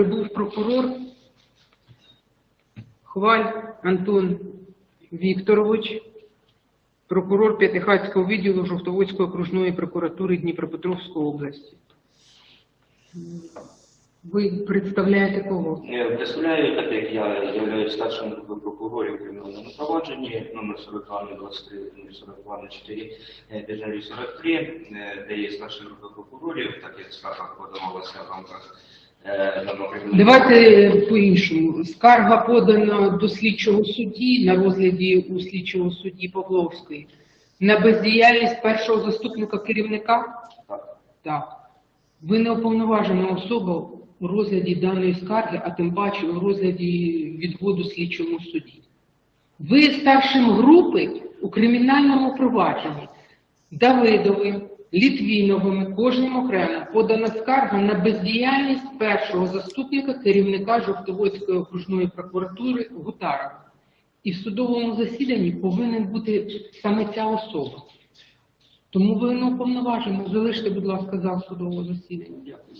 прибув прокурор Хваль Антон Вікторович, прокурор П'ятихатського відділу Жовтоводської окружної прокуратури Дніпропетровської області. Ви представляєте кого? Е, Представляю, так як я являюсь старшим прокурорів кримінальному провадженні номер 42 23 42 4 Державі 43, е, де є старші групи прокурорів, так як скарга подавалася в рамках Давайте е, по-іншому. Скарга подана до слідчого судді на розгляді у слідчого судді Павловської на бездіяльність першого заступника керівника. Так. Так. Ви не уповноважена особа у розгляді даної скарги, а тим паче у розгляді відводу слідчому суді. Ви старшим групи у кримінальному провадженні Давидовим, Літвіновим, кожним окремо подана скарга на бездіяльність першого заступника керівника Жовтоводської окружної прокуратури Гутара. І в судовому засіданні повинен бути саме ця особа. Тому ви не уповноважені. Залиште, будь ласка, зал судового засідання. Дякую.